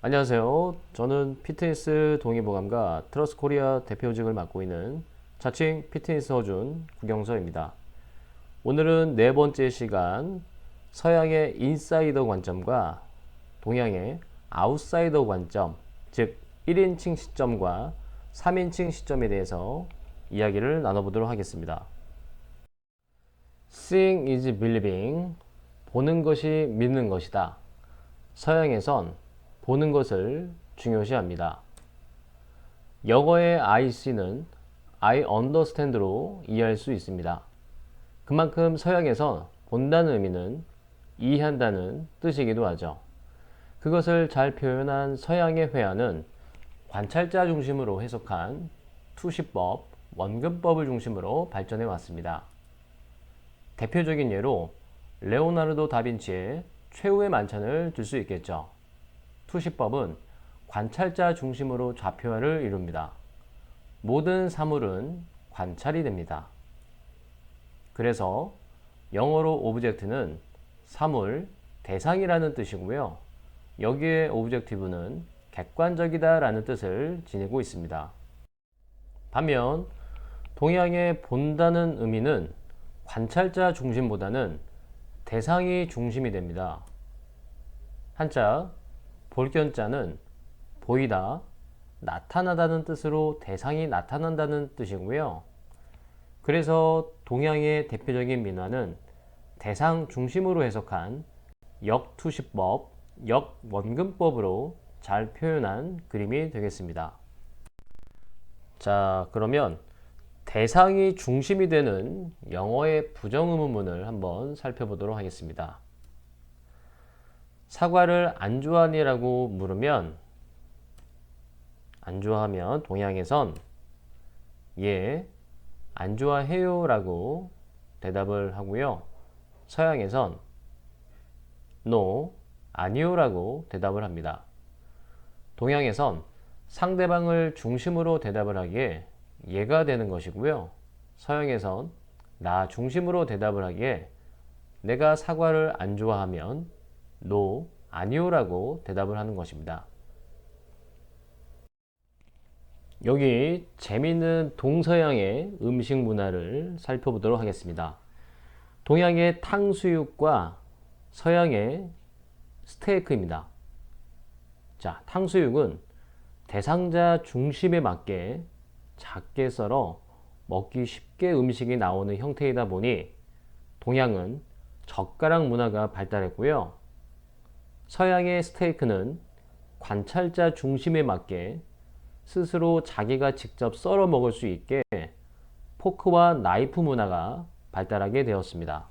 안녕하세요. 저는 피트니스 동의보감과 트러스 코리아 대표직을 맡고 있는 자칭 피트니스 허준 구경서입니다. 오늘은 네 번째 시간 서양의 인사이더 관점과 동양의 아웃사이더 관점, 즉 1인칭 시점과 3인칭 시점에 대해서 이야기를 나눠보도록 하겠습니다. Seeing is believing. 보는 것이 믿는 것이다. 서양에선 보는 것을 중요시합니다. 영어의 I see는 I understand로 이해할 수 있습니다. 그만큼 서양에서 본다는 의미는 이해한다는 뜻이기도 하죠. 그것을 잘 표현한 서양의 회화는 관찰자 중심으로 해석한 투시법, 원근법을 중심으로 발전해 왔습니다. 대표적인 예로 레오나르도 다빈치의 최후의 만찬을 들 수 있겠죠. 투시법은 관찰자 중심으로 좌표화를 이룹니다. 모든 사물은 관찰이 됩니다. 그래서 영어로 오브젝트는 사물, 대상이라는 뜻이고요. 여기에 오브젝티브는 객관적이다 라는 뜻을 지니고 있습니다. 반면 동양의 본다는 의미는 관찰자 중심보다는 대상이 중심이 됩니다. 한자 볼견자는 보이다, 나타나다는 뜻으로 대상이 나타난다는 뜻이고요. 그래서 동양의 대표적인 민화는 대상 중심으로 해석한 역투시법, 역원근법으로 잘 표현한 그림이 되겠습니다. 자, 그러면 대상이 중심이 되는 영어의 부정의문문을 한번 살펴보도록 하겠습니다. 사과를 안 좋아하니라고 물으면 안 좋아하면 동양에선 예, 안 좋아해요 라고 대답을 하고요. 서양에선 no, 아니요 라고 대답을 합니다. 동양에선 상대방을 중심으로 대답을 하기에 얘가 되는 것이고요. 서양에선 나 중심으로 대답을 하기에 내가 사과를 안 좋아하면 no, 아니요라고 대답을 하는 것입니다. 여기 재미있는 동서양의 음식 문화를 살펴보도록 하겠습니다. 동양의 탕수육과 서양의 스테이크입니다. 자, 탕수육은 대상자 중심에 맞게 작게 썰어 먹기 쉽게 음식이 나오는 형태이다 보니 동양은 젓가락 문화가 발달했고요. 서양의 스테이크는 관찰자 중심에 맞게 스스로 자기가 직접 썰어 먹을 수 있게 포크와 나이프 문화가 발달하게 되었습니다.